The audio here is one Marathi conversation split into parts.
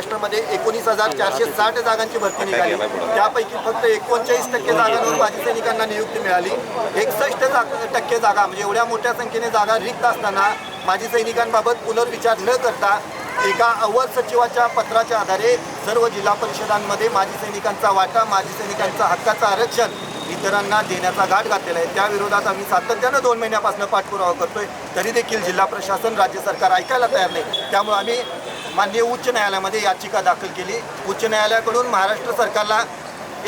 महाराष्ट्रामध्ये एकोणीस हजार चारशे साठ जागांची भरती निघाली. त्यापैकी फक्त एकोणचाळीस टक्के जागांवर माजी सैनिकांना नियुक्ती मिळाली. एकसष्ट टक्के जागा म्हणजे एवढ्या मोठ्या संख्येने जागा रिक्त असताना माजी सैनिकांबाबत पुनर्विचार न करता एका अव्वल सचिवाच्या पत्राच्या आधारे सर्व जिल्हा परिषदांमध्ये माजी सैनिकांचा वाटा माजी सैनिकांचा हक्काचं आरक्षण इतरांना देण्याचा घाट घातलेला आहे. त्याविरोधात आम्ही सातत्यानं दोन महिन्यापासून पाठपुरावा करतोय. तरी देखील जिल्हा प्रशासन राज्य सरकार ऐकायला तयार नाही. त्यामुळे आम्ही माननीय उच्च न्यायालयामध्ये याचिका दाखल केली. उच्च न्यायालयाकडून महाराष्ट्र सरकारला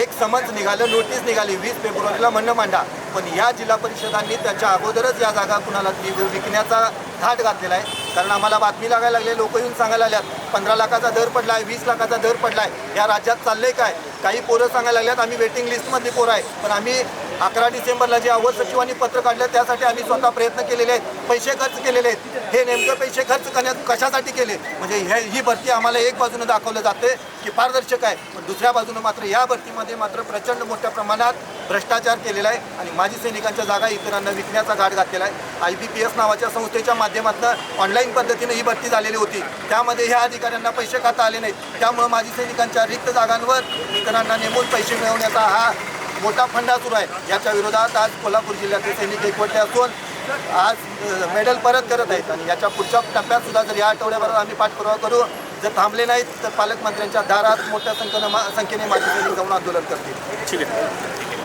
एक समन्स निघालं नोटीस निघाली वीस फेब्रुवारीला म्हणणं मांडा. पण या जिल्हा परिषदांनी त्याच्या अगोदरच या जागा कुणाला विकण्याचा घाट घातलेला आहे. कारण आम्हाला बातमी लागायला लागली लोक येऊन सांगायला लागल्यात पंधरा लाखाचा दर पडला आहे वीस लाखाचा दर पडला आहे या राज्यात चाललंय काय? काही पोरं सांगायला लागल्यात आम्ही वेटिंग लिस्टमधली पोरं आहे. पण आम्ही अकरा डिसेंबरला जे अव्वल सचिवांनी पत्र काढलं त्यासाठी आम्ही स्वतः प्रयत्न केलेले आहेत. पैसे खर्च केलेले आहेत. हे नेमकं पैसे खर्च करण्यात कशासाठी केले? म्हणजे हे ही भरती आम्हाला एक बाजूनं दाखवलं जाते की पारदर्शक आहे पण दुसऱ्या बाजूनं मात्र या भरतीमध्ये मात्र प्रचंड मोठ्या प्रमाणात भ्रष्टाचार केलेला आहे आणि माजी सैनिकांच्या जागा इतरांना विकण्याचा घाट घातलेला आहे. आय बी पी एस नावाच्या संस्थेच्या माध्यमातून ऑनलाईन पद्धतीने ही भरती झालेली होती. त्यामध्ये ह्या अधिकाऱ्यांना पैसे खाता आले नाहीत. त्यामुळं माजी सैनिकांच्या रिक्त जागांवर इतरांना नेमून पैसे मिळवण्याचा हा मोठा फंडा सुरू आहे. याच्या विरोधात आज कोल्हापूर जिल्ह्यातील सैनिक एकवटले असून आज मेडल परत करत आहेत आणि याच्या पुढच्या टप्प्यात सुद्धा जर या आठवड्याभरात आम्ही पाठपुरावा करू जर थांबले नाहीत तर पालकमंत्र्यांच्या दारात मोठ्या संख्येनं मा- संख्येने माजी सैनिक जाऊन आंदोलन करतील. ठीक आहे.